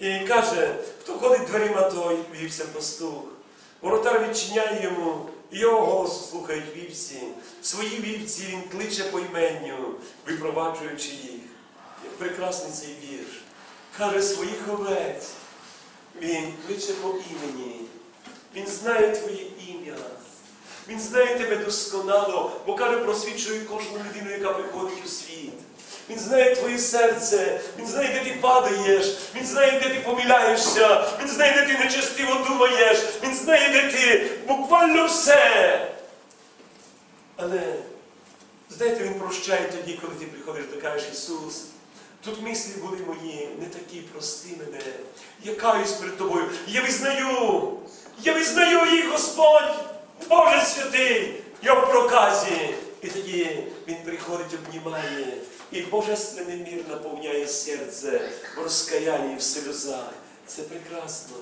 І каже, хто ходить дверима, той вівся пастух. Воротар відчиняє йому, і його голос слухають вівці. Свої вівці він кличе по іменню, випроваджуючи їх. Як прекрасний цей вірш. Каже своїх овець. Він кличе по імені. Він знає твоє ім'я. Він знає тебе досконало, бо каже, просвічує кожну людину, яка приходить у світ. Він знає твоє серце, він знає, де ти падаєш, він знає, де ти помиляєшся, він знає, де ти нечестиво думаєш, він знає, де ти буквально все. Але знаєте, він прощає тоді, коли ти приходиш до кажеш Ісус. Тут мислі були мої, не такі, прости мене. Я каюсь перед тобою. Я визнаю, я визнаю їх, Господь, Боже святий, я в проказі. І тоді він приходить, обнімає, і божественний мір наповняє серце в розкаянні, в сльозах. Це прекрасно.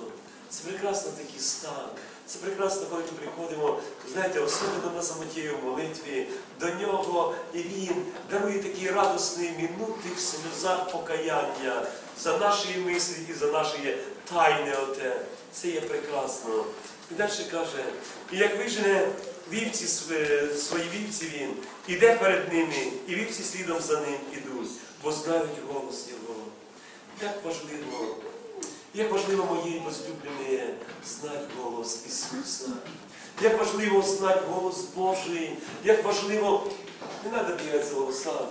Це прекрасно такий стан. Це прекрасно, коли ми приходимо, знаєте, особливо на самоті в молитві до нього, і він дарує такі радісні минути в сльозах покаяння за наші мислі і за наші тайне оте. Це є прекрасно. І далі каже, і як вижене вівці св- свої вівці він, іде перед ними, і вівці слідом за ним ідуть, бо знають голос його. Як важливо як важливо моїй возлюбленій знати голос Ісуса. Як важливо знати голос Божий. Як важливо, не треба бігати за голосами.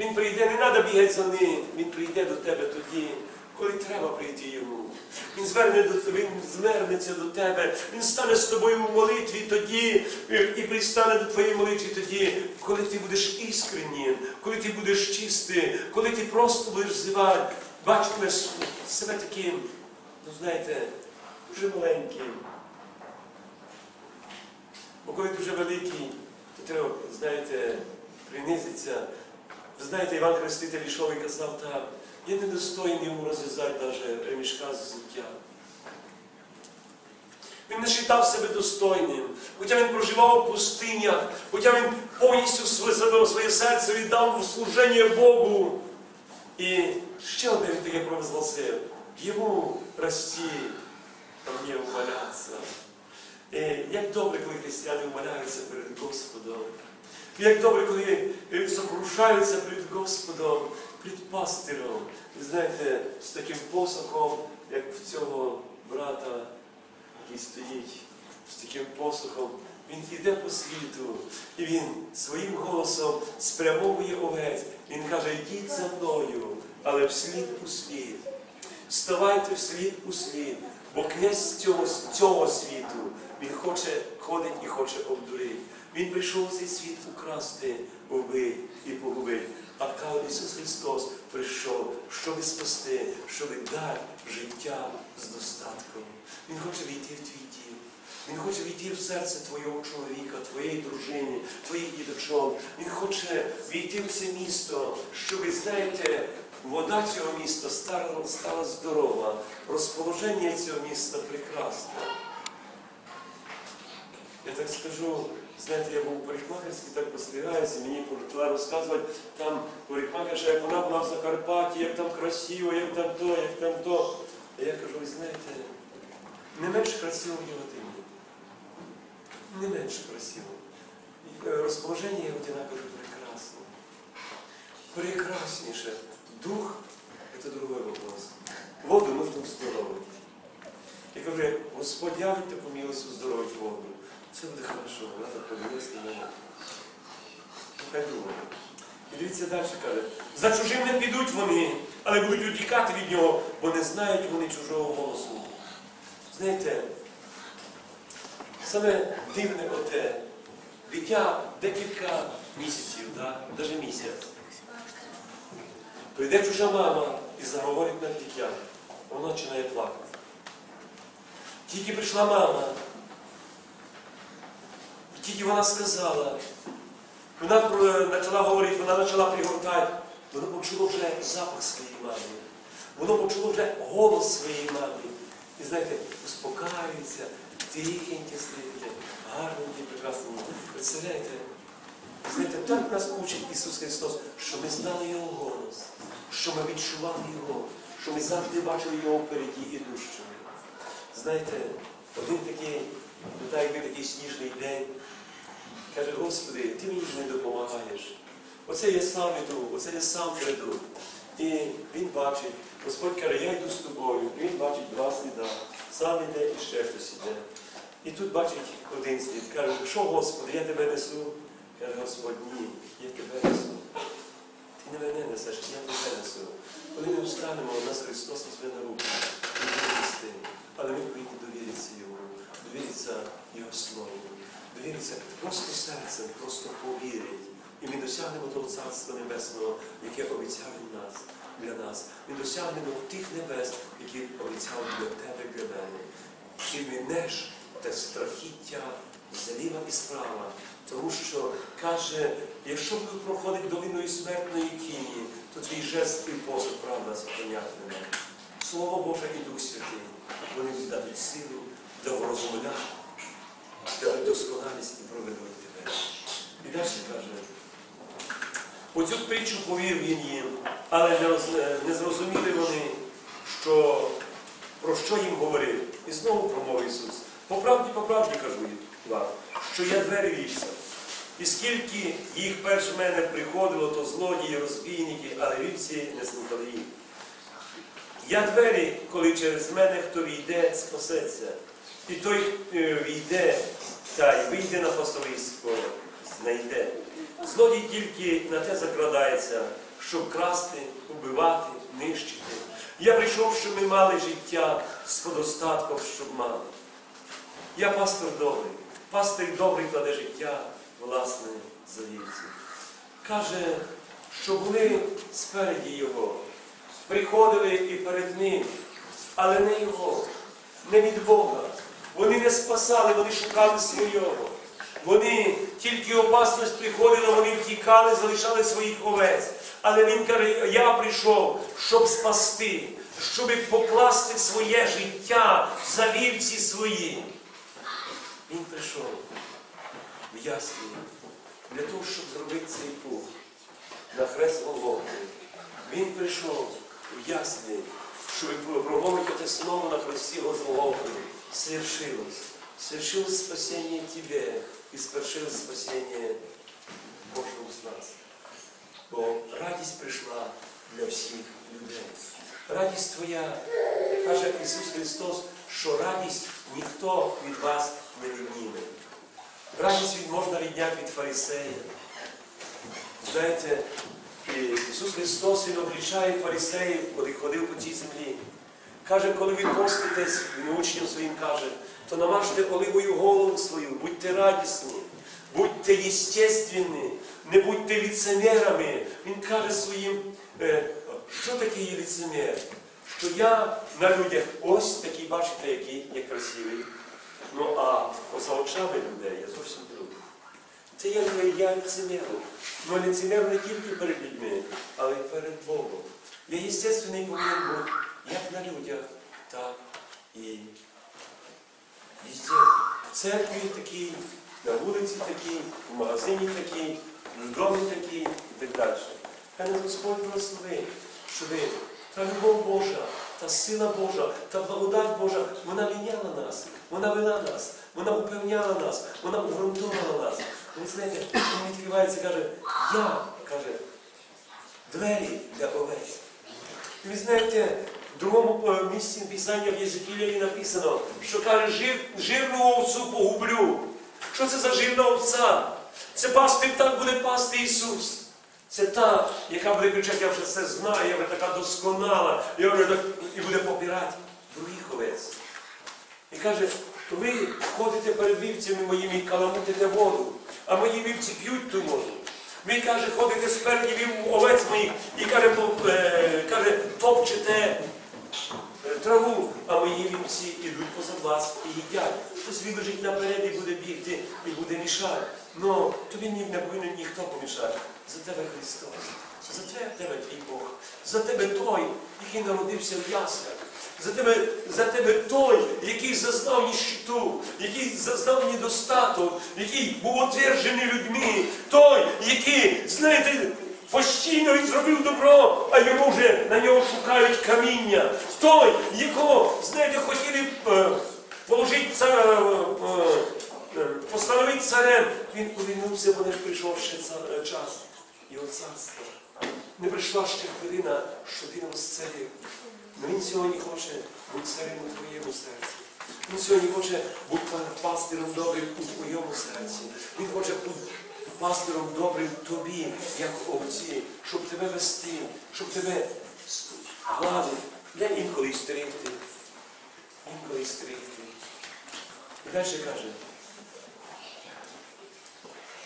Він прийде, не треба бігати за ним. Він прийде до тебе тоді, коли треба прийти йому. Він, звернеться до тебе, він стане з тобою в молитві тоді, і пристане до твоєї молитви тоді, коли ти будеш іскреннім, коли ти будеш чистий, коли ти просто будеш зивати, бачитимеш себе таким, ну знаєте, дуже маленьким. Бо коли дуже великий, то треба, знаєте, принизитися. Ви знаєте, Іван Хреститель йшов і казав так, я недостойний йому розв'язати навіть ремішка з взуття. Він не вважав себе достойним, хоча він проживав у пустинях, хоча він повністю своє, своє серце віддав в служення Богу. І ще одне він таке провозгласив. Йому прості, а мені умоляться. І як добре, коли християни умоляються перед Господом. Як добре, коли сокрушаються перед Господом, перед пастиром. Знаєте, з таким посохом, як в цього брата, який стоїть, з таким посохом, він йде по світу, і він своїм голосом спрямовує овець. Він каже, йдіть за мною, але вслід у слід. Вставайте вслід у слід, бо князь цього, цього світу, він хоче ходить і хоче обдурити. Він прийшов цей світ украсти, вбити і погубити. А каже Ісус Христос прийшов, щоб спасти, щоб дати життя з достатком. Він хоче війти в твій дім. Він хоче війти в серце твого чоловіка, твоєї дружини, твоїх діточок. Він хоче війти в це місто, щоб, знаєте, вода цього міста стала, стала здорова, розположення цього міста прекрасне. Я так скажу, знаєте, я був у парикмахерській, так постригаюся, мені почала розказувати там парикмахерша, як вона була в Закарпатті, як там красиво, як там то, як там то. А я кажу, ви знаєте, не менш красиво в Яготині. Не менш красиво. Е, Розположення Яготина, кажу, прекрасно. Прекрасніше. Дух – це другой вопрос. Воду нужно здоровити. Я кажу, Господь явить таку милость здоровить воду. Це буде хорошо, вона так подивилась на мене. І дивіться далі каже, за чужим не підуть вони, але будуть утікати від нього, бо не знають вони чужого голосу. Знаєте, саме дивне оте, дитя декілька місяців, навіть місяць. Прийде чужа мама і заговорить на дитя, воно починає плакати. Тільки прийшла мама, тільки вона сказала, вона почала говорити, вона почала пригортати, воно почуло вже запах своєї мами. Воно почуло вже голос своєї мами. І знаєте, успокаюється, тихеньке стає, гарненьке, прекрасненьке. Представляєте? Знаєте, так нас учить Ісус Христос, що ми знали Його голос, що ми відчували Його, що ми завжди бачили його впереді ідущими. Знаєте, один такий, ну так якби такий сніжний день, каже, Господи, ти мені не допомагаєш. Оце я сам іду, оце я сам прийду. І він бачить, Господь каже, я йду з тобою. І він бачить два сліда. Сам іде і ще хтось іде. І тут бачить один слід. Каже, що Господи, я тебе несу. Каже, Господь, ні, я тебе несу. Ти не мене несеш, я тебе несу. Коли ми встанемо, у нас Христос візьме на руки. Буде. Але ми повинні довіритися Йому, довіритися Його Слову, довіритися просто серцем, просто повірити. І ми досягнемо того Царства Небесного, яке обіцяв нас, для нас. Ми досягнемо тих небес, які обіцяв для тебе, для мене. Ти минеш те страхіття зліва і справа. Тому що каже, якщо буду проходити долиною смертної тіні, то твій жест і посуд правда мене. Слово Боже і Дух Святий, вони дадуть силу, да врозумлять, дадуть досконалість і проведуть тебе. І далі каже, оцю притчу повів він їм, але не, зрозуміли вони, що, про що їм говорив. І знову промовив Ісус. По правді, по правді кажу вам, що я двері вівця. І скільки їх перш мене приходило, то злодії, розбійники, але вівці не слухали їх. Я двері, коли через мене хто війде, спасеться. І той е, війде та й вийде на пасовисько, знайде. Злодій тільки на те закрадається, щоб красти, убивати, нищити. Я прийшов, щоб ми мали життя з подостатком, щоб мали. Я пастор добрий. Пастир добрий кладе життя власне за вівців. Каже, що були спереді його, приходили і перед ним, але не його, не від Бога. Вони не спасали, вони шукали свого. Вони тільки опасність приходила, вони втікали, залишали своїх овець. Але він каже, я прийшов, щоб спасти, щоб покласти своє життя за вівці свої. Він прийшов в яслі для того, щоб зробити цей путь на хрест Голгофи. Він прийшов в яслі, щоб промовити слово на хресті Голгофи. Свершилось. Свершилось спасение тебе и свершилось спасение кожного з нас. Бо радість прийшла для всіх людей. Радість Твоя, каже Ісус Христос, що радість ніхто від вас Радість від можна відняти від фарисея. Знаєте, Ісус Христос Він облічає фарисеїв, коли ходив по цій землі. Каже, коли ви поститесь, він учням своїм каже, то намажте оливою голову свою, будьте радісні, будьте єстественні, не будьте ліцемерами. Він каже своїм, е, що таке є ліцемер? Що я на людях ось такий, бачите, який я красивий. Ну а поза людей я зовсім другий. Це не я ліцемеру. Ну ліцемер не тільки перед людьми, але й перед Богом. Я єстественний повинен бути як на людях, так і везде. В церкві такий, на вулиці такий, в магазині такий, в домі такий і так далі. Хай нас Господь благословить, що ви, та любов Божа, та сила Божа, та благодать Божа, вона міняла нас, вона вела нас, вона упевняла нас, вона обґрунтовувала нас. Ви знаєте, він відкривається, каже, я, каже, двері для овець. Ви знаєте, в другому е, місці Писання в Єзекілії написано, що каже, жир, жирну овцю погублю. Що це за жирна овця? Це пастир так буде пасти Ісус. Це та, яка буде кричати, я вже все знаю, я вже така досконала, я вже так і буде попирати других овець. І каже, ви ходите перед вівцями моїми і каламутите воду, а мої вівці п'ють ту воду. Ви, каже, ходите спереді вів овець моїх і каже, по- е, каже топчете е, траву, а мої вівці йдуть поза вас і їдять. Хтось вибежить наперед і буде бігти, і буде мішати. Ну, тобі не повинен ніхто помішати. За тебе Христос, за тебе, твій Бог, за тебе той, який народився в яслях. За тебе, за тебе той, який зазнав ніщиту, який зазнав недостаток, який був отверджений людьми, той, який, знаєте, Постійно він зробив добро, а йому вже на нього шукають каміння. Той, якого, знаєте, хотіли е, положити цар, е, е, постановити царем, він повернувся, бо не прийшов ще час його царства. Не прийшла ще хвилина, що він розцарив. Но він сьогодні хоче бути царем у твоєму серці. Він сьогодні хоче бути пастиром добрим у твоєму серці. Він хоче бути пастиром добрим тобі, як овці, щоб тебе вести, щоб тебе гладити, для інколи стригти. Інколи стригти. І далі каже.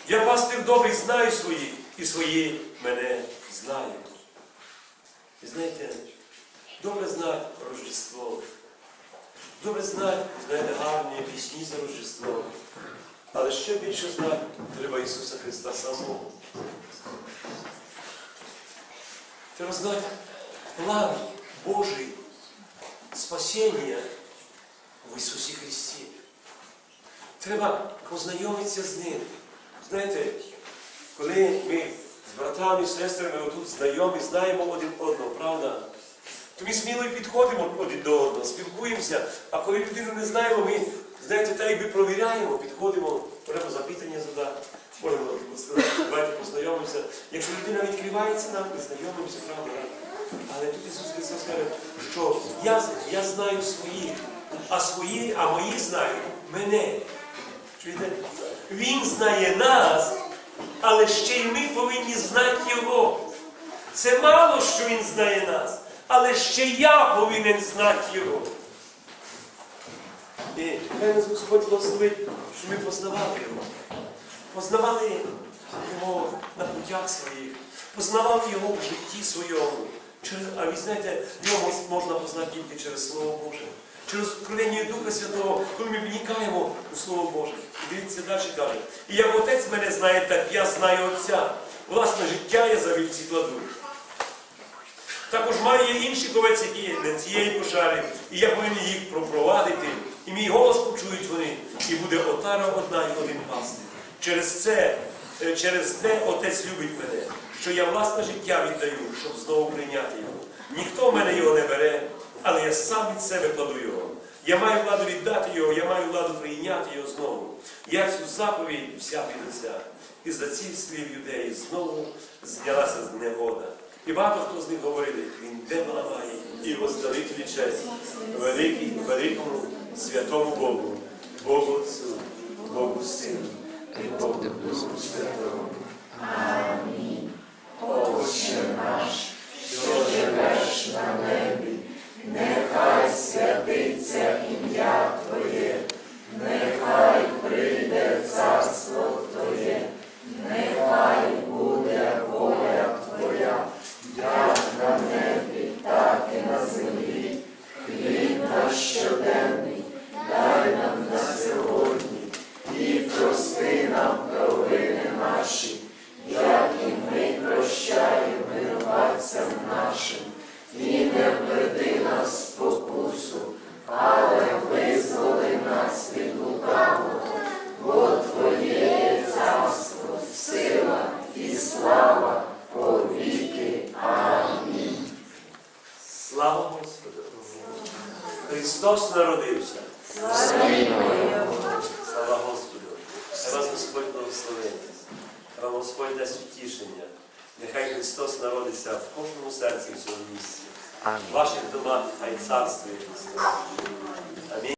Я пастир добрий, знаю свої, і свої мене знають. І знаєте, добре знати Рождество. Добре знати, знаєте, гарні пісні за Рождество. Але ще більше знати треба Ісуса Христа самого. Треба знати план Божий спасіння в Ісусі Христі. Треба познайомитися з Ним. Знаєте, коли ми з братами, сестрами отут знайомі, знаємо один одного, правда? То ми сміло і підходимо один до одного, спілкуємося, а коли людину не знаємо, ми, знаєте, так якби провіряємо, підходимо, треба запитання задати. Можемо сказати, давайте познайомимося. Якщо людина відкривається нам, ми знайомимося, правда? Але тут Ісус Христос каже, що я, я знаю своїх, а свої, а мої знають мене. Чуєте? Він знає нас, але ще й ми повинні знати Його. Це мало, що Він знає нас, але ще я повинен знати Його. І хай нас Господь благословить, що ми познавали Його. Познавали Його на путях своїх, познавали Його в житті своєму. А ви знаєте, його можна познати тільки через Слово Боже. Через откровення Духа Святого, коли ми вникаємо у Слово Боже. І дивіться далі каже. І як Отець мене знає, так я знаю Отця. Власне життя я за вівці кладу. Також має інших овець, які не цієї пожари, і я повинен їх пропровадити. І мій голос почують вони, і буде отара одна і один пастир. Через це, е, через те Отець любить мене, що я власне життя віддаю, щоб знову прийняти його. Ніхто в мене його не бере, але я сам від себе кладу його. Я маю владу віддати його, я маю владу прийняти його знову. Я цю заповідь взяв від Отця. І за цих слів юдеї знову знялася негода. І багато хто з них говорили, він де ламає і воздалить честь великий, великому святому Богу, Богу Отцю, Богу Сину і Богу Духу Святому. Амінь. Отче наш, що живеш на небі, нехай Христос народився. Слава Господу! Хай вас Господь благословить. Хай вам Господь дасть утішення. Нехай Христос народиться в кожному серці в цьому місці. В ваших домах хай царствує Христос.